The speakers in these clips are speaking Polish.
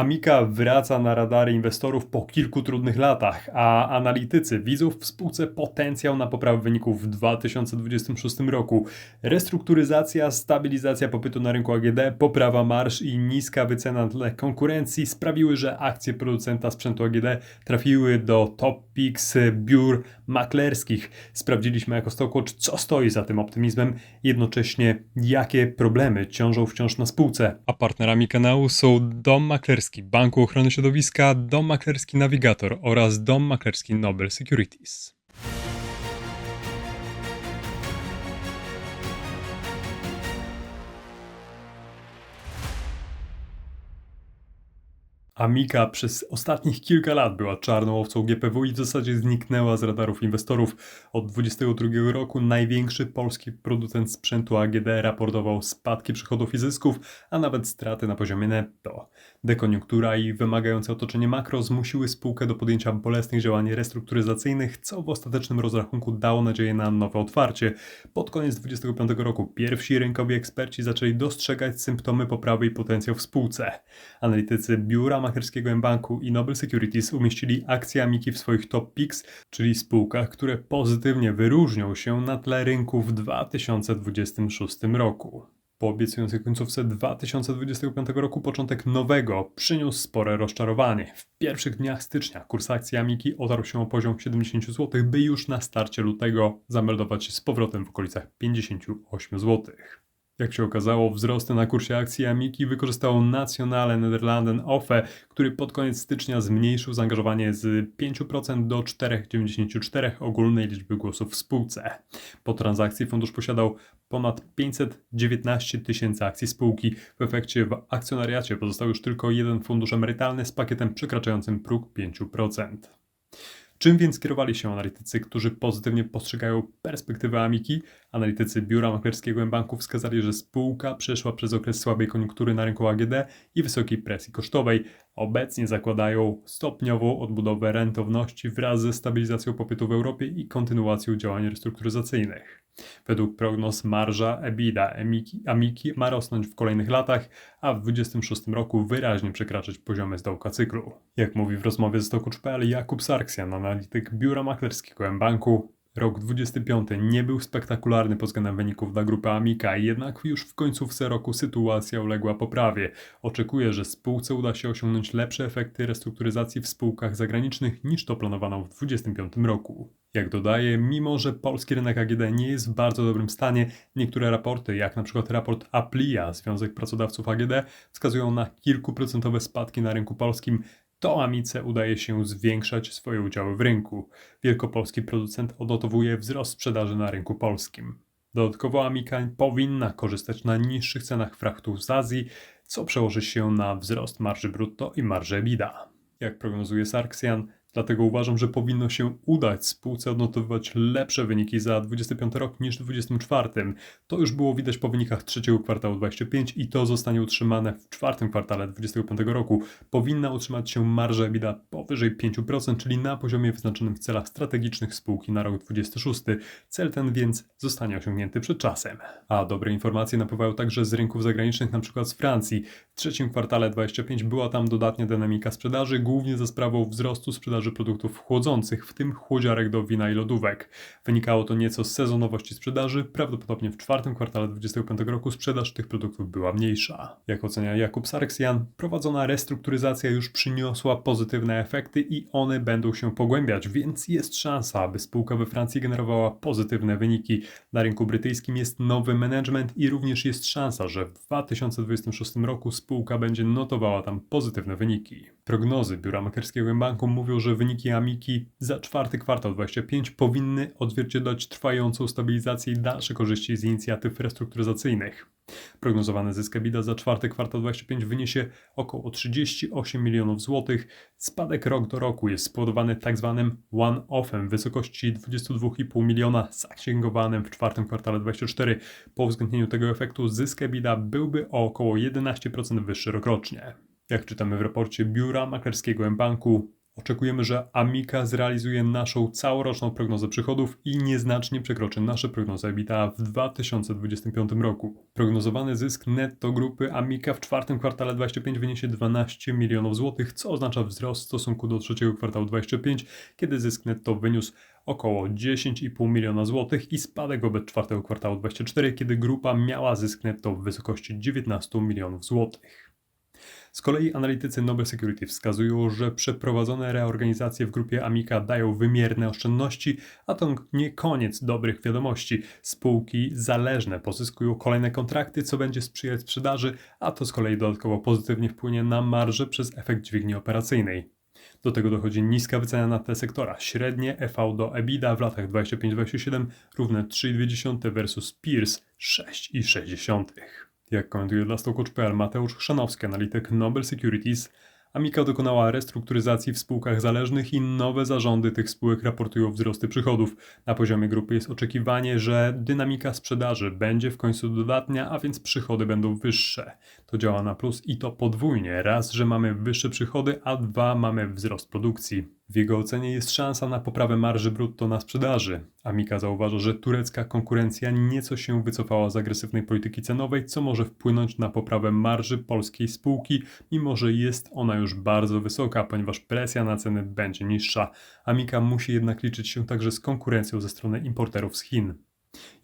Amika wraca na radary inwestorów po kilku trudnych latach, a analitycy widzą w spółce potencjał na poprawę wyników w 2026 roku. Restrukturyzacja, stabilizacja popytu na rynku AGD, poprawa marsz i niska wycena na tle konkurencji sprawiły, że akcje producenta sprzętu AGD trafiły do top picks biur maklerskich. Sprawdziliśmy jako Stockwatch, co stoi za tym optymizmem, jednocześnie jakie problemy ciążą wciąż na spółce. A partnerami kanału są Dom Maklerski Banku Ochrony Środowiska, Dom Maklerski Navigator oraz Dom Maklerski Nobel Securities. Amika przez ostatnich kilka lat była czarną owcą GPW i w zasadzie zniknęła z radarów inwestorów. Od 2022 roku największy polski producent sprzętu AGD raportował spadki przychodów i zysków, a nawet straty na poziomie netto. Dekoniunktura i wymagające otoczenie makro zmusiły spółkę do podjęcia bolesnych działań restrukturyzacyjnych, co w ostatecznym rozrachunku dało nadzieję na nowe otwarcie. Pod koniec 2025 roku pierwsi rynkowi eksperci zaczęli dostrzegać symptomy poprawy i potencjał w spółce. Analitycy biura maklerskiego M-Banku i Nobel Securities umieścili akcje Amiki w swoich top picks, czyli spółkach, które pozytywnie wyróżnią się na tle rynku w 2026 roku. Po obiecującej końcówce 2025 roku początek nowego przyniósł spore rozczarowanie. W pierwszych dniach stycznia kurs akcji Amiki otarł się o poziom 70 zł, by już na starcie lutego zameldować się z powrotem w okolicach 58 zł. Jak się okazało, wzrosty na kursie akcji Amiki wykorzystało Nationale Nederlanden OFE, który pod koniec stycznia zmniejszył zaangażowanie z 5% do 4,94 ogólnej liczby głosów w spółce. Po transakcji fundusz posiadał ponad 519 tysięcy akcji spółki. W efekcie w akcjonariacie pozostał już tylko jeden fundusz emerytalny z pakietem przekraczającym próg 5%. Czym więc kierowali się analitycy, którzy pozytywnie postrzegają perspektywę Amiki? Analitycy biura maklerskiego M-Banku wskazali, że spółka przeszła przez okres słabej koniunktury na rynku AGD i wysokiej presji kosztowej. Obecnie zakładają stopniową odbudowę rentowności wraz ze stabilizacją popytu w Europie i kontynuacją działań restrukturyzacyjnych. Według prognoz marża EBITDA Amiki, ma rosnąć w kolejnych latach, a w 2026 roku wyraźnie przekraczać poziomy z dołka cyklu. Jak mówi w rozmowie z Stokucz.pl Jakub Sarksjan, analityk biura maklerskiego M-Banku, Rok 25 nie był spektakularny pod względem wyników dla grupy Amika, jednak już w końcówce roku sytuacja uległa poprawie. Oczekuje, że spółce uda się osiągnąć lepsze efekty restrukturyzacji w spółkach zagranicznych niż to planowano w 2025 roku. Jak dodaje, mimo że polski rynek AGD nie jest w bardzo dobrym stanie, niektóre raporty, jak przykład raport Aplia, Związek Pracodawców AGD, wskazują na kilkuprocentowe spadki na rynku polskim, to Amice udaje się zwiększać swoje udziały w rynku. Wielkopolski producent odnotowuje wzrost sprzedaży na rynku polskim. Dodatkowo Amika powinna korzystać na niższych cenach frachtów z Azji, co przełoży się na wzrost marży brutto i marży EBITDA. Jak prognozuje Sarksian, Dlatego uważam, że powinno się udać spółce odnotowywać lepsze wyniki za 25 rok niż w 24. To już było widać po wynikach trzeciego kwartału 25 i to zostanie utrzymane w czwartym kwartale 25 roku. Powinna utrzymać się marża EBITDA powyżej 5%, czyli na poziomie wyznaczonym w celach strategicznych spółki na rok 26. Cel ten więc zostanie osiągnięty przed czasem. A dobre informacje napływają także z rynków zagranicznych, np. z Francji. W trzecim kwartale 25 była tam dodatnia dynamika sprzedaży, głównie za sprawą wzrostu sprzedaży sprzedaży produktów chłodzących, w tym chłodziarek do wina i lodówek. Wynikało to nieco z sezonowości sprzedaży, prawdopodobnie w czwartym kwartale 2025 roku sprzedaż tych produktów była mniejsza. Jak ocenia Jakub Sarksian, prowadzona restrukturyzacja już przyniosła pozytywne efekty i one będą się pogłębiać, więc jest szansa, aby spółka we Francji generowała pozytywne wyniki. Na rynku brytyjskim jest nowy management i również jest szansa, że w 2026 roku spółka będzie notowała tam pozytywne wyniki. Prognozy biura maklerskiego banku mówią, że że wyniki Amiki za czwarty kwartał 25 powinny odzwierciedlać trwającą stabilizację i dalsze korzyści z inicjatyw restrukturyzacyjnych. Prognozowany zysk EBITDA za czwarty kwartał 25 wyniesie około 38 milionów złotych. Spadek rok do roku jest spowodowany tzw. Tak one-offem w wysokości 22,5 miliona zaksięgowanym w czwartym kwartale 24. Po uwzględnieniu tego efektu zysk EBITDA byłby o około 11% wyższy rokrocznie. Jak czytamy w raporcie biura maklerskiego M-Banku, Oczekujemy, że Amica zrealizuje naszą całoroczną prognozę przychodów i nieznacznie przekroczy nasze prognozy EBITDA w 2025 roku. Prognozowany zysk netto grupy Amica w czwartym kwartale 25 wyniesie 12 milionów złotych, co oznacza wzrost w stosunku do trzeciego kwartału 25, kiedy zysk netto wyniósł około 10,5 miliona złotych i spadek wobec czwartego kwartału 24, kiedy grupa miała zysk netto w wysokości 19 milionów złotych. Z kolei analitycy Nobel Security wskazują, że przeprowadzone reorganizacje w grupie Amica dają wymierne oszczędności, a to nie koniec dobrych wiadomości. Spółki zależne pozyskują kolejne kontrakty, co będzie sprzyjać sprzedaży, a to z kolei dodatkowo pozytywnie wpłynie na marże przez efekt dźwigni operacyjnej. Do tego dochodzi niska wycena na te sektora. Średnie EV do EBITDA w latach 25-27 równe 3,2 versus Peers 6,6. Jak komentuje dla Stokocz.pl Mateusz Chrzanowski, analityk Nobel Securities, Amika dokonała restrukturyzacji w spółkach zależnych i nowe zarządy tych spółek raportują wzrosty przychodów. Na poziomie grupy jest oczekiwanie, że dynamika sprzedaży będzie w końcu dodatnia, a więc przychody będą wyższe. To działa na plus i to podwójnie. Raz, że mamy wyższe przychody, a dwa, mamy wzrost produkcji. W jego ocenie jest szansa na poprawę marży brutto na sprzedaży. Amika zauważa, że turecka konkurencja nieco się wycofała z agresywnej polityki cenowej, co może wpłynąć na poprawę marży polskiej spółki, mimo że jest ona już bardzo wysoka, ponieważ presja na ceny będzie niższa. Amika musi jednak liczyć się także z konkurencją ze strony importerów z Chin.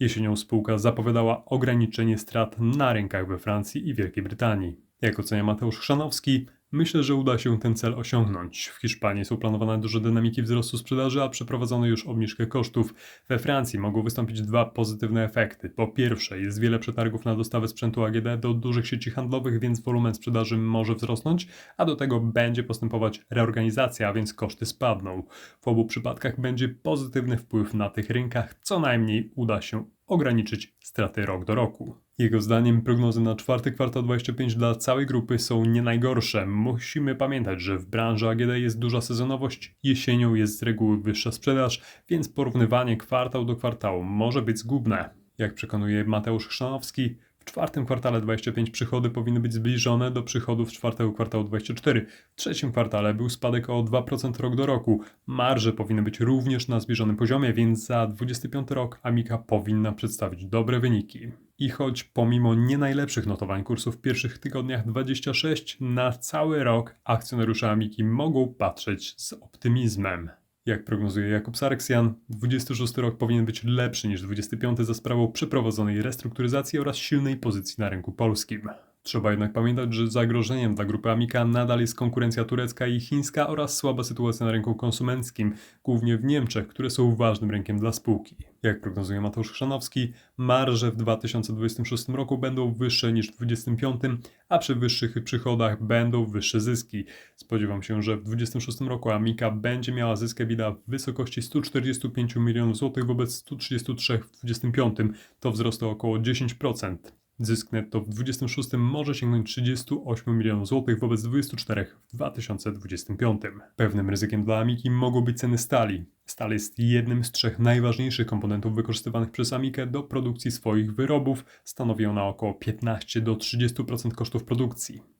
Jesienią spółka zapowiadała ograniczenie strat na rynkach we Francji i Wielkiej Brytanii. Jak ocenia Mateusz Chrzanowski, Myślę, że uda się ten cel osiągnąć. W Hiszpanii są planowane duże dynamiki wzrostu sprzedaży, a przeprowadzono już obniżkę kosztów. We Francji mogą wystąpić dwa pozytywne efekty. Po pierwsze, jest wiele przetargów na dostawę sprzętu AGD do dużych sieci handlowych, więc wolumen sprzedaży może wzrosnąć, a do tego będzie postępować reorganizacja, a więc koszty spadną. W obu przypadkach będzie pozytywny wpływ na tych rynkach, co najmniej uda się ograniczyć straty rok do roku. Jego zdaniem prognozy na czwarty kwartał 25 dla całej grupy są nie najgorsze. Musimy pamiętać, że w branży AGD jest duża sezonowość, jesienią jest z reguły wyższa sprzedaż, więc porównywanie kwartał do kwartału może być zgubne. Jak przekonuje Mateusz Chrzanowski, w czwartym kwartale 25 przychody powinny być zbliżone do przychodów z czwartego kwartału 24. W trzecim kwartale był spadek o 2% rok do roku. Marże powinny być również na zbliżonym poziomie, więc za 25 rok Amika powinna przedstawić dobre wyniki. I choć pomimo nie najlepszych notowań kursów w pierwszych tygodniach 26, na cały rok akcjonariusze Amiki mogą patrzeć z optymizmem. Jak prognozuje Jakub Sarksjan, 26 rok powinien być lepszy niż 25 za sprawą przeprowadzonej restrukturyzacji oraz silnej pozycji na rynku polskim. Trzeba jednak pamiętać, że zagrożeniem dla grupy Amika nadal jest konkurencja turecka i chińska oraz słaba sytuacja na rynku konsumenckim, głównie w Niemczech, które są ważnym rynkiem dla spółki. Jak prognozuje Mateusz Chrzanowski, marże w 2026 roku będą wyższe niż w 2025, a przy wyższych przychodach będą wyższe zyski. Spodziewam się, że w 2026 roku Amika będzie miała zysk EBITDA w wysokości 145 milionów złotych wobec 133 w 2025. To wzrost o około 10%. Zysk netto w 26 może sięgnąć 38 milionów złotych wobec 24 w 2025. Pewnym ryzykiem dla Amiki mogą być ceny stali. Stal jest jednym z trzech najważniejszych komponentów wykorzystywanych przez Amikę do produkcji swoich wyrobów. Stanowi ona około 15 do 30% kosztów produkcji.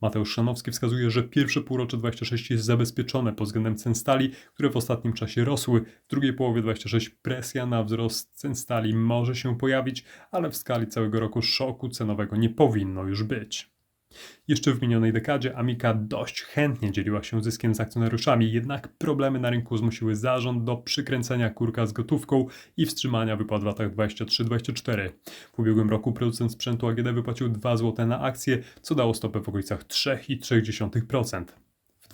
Mateusz Szanowski wskazuje, że pierwsze półrocze 26 jest zabezpieczone pod względem cen stali, które w ostatnim czasie rosły. W drugiej połowie 26 presja na wzrost cen stali może się pojawić, ale w skali całego roku szoku cenowego nie powinno już być. Jeszcze w minionej dekadzie Amica dość chętnie dzieliła się zyskiem z akcjonariuszami, jednak problemy na rynku zmusiły zarząd do przykręcenia kurka z gotówką i wstrzymania wypłat w latach 23-24. W ubiegłym roku producent sprzętu AGD wypłacił 2 zł na akcję, co dało stopę w okolicach 3,3%.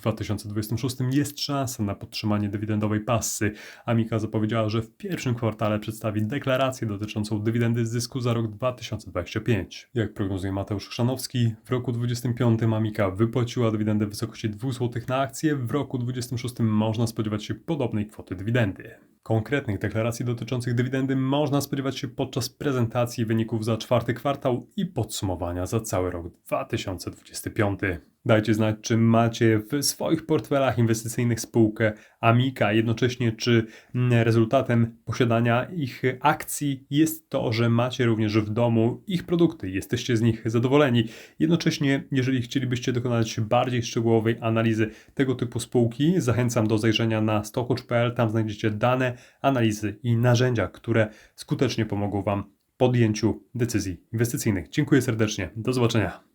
2026 jest szansa na podtrzymanie dywidendowej passy. Amika zapowiedziała, że w pierwszym kwartale przedstawi deklarację dotyczącą dywidendy z zysku za rok 2025. Jak prognozuje Mateusz Chrzanowski, w roku 2025 Amika wypłaciła dywidendę w wysokości 2 zł na akcję, w roku 2026 można spodziewać się podobnej kwoty dywidendy. Konkretnych deklaracji dotyczących dywidendy można spodziewać się podczas prezentacji wyników za czwarty kwartał i podsumowania za cały rok 2025. Dajcie znać, czy macie w swoich portfelach inwestycyjnych spółkę Amika. Jednocześnie, czy mm, rezultatem posiadania ich akcji jest to, że macie również w domu ich produkty, jesteście z nich zadowoleni. Jednocześnie, jeżeli chcielibyście dokonać bardziej szczegółowej analizy tego typu spółki, zachęcam do zajrzenia na stockwatch.pl. Tam znajdziecie dane, analizy i narzędzia, które skutecznie pomogą Wam podjęciu decyzji inwestycyjnych. Dziękuję serdecznie. Do zobaczenia.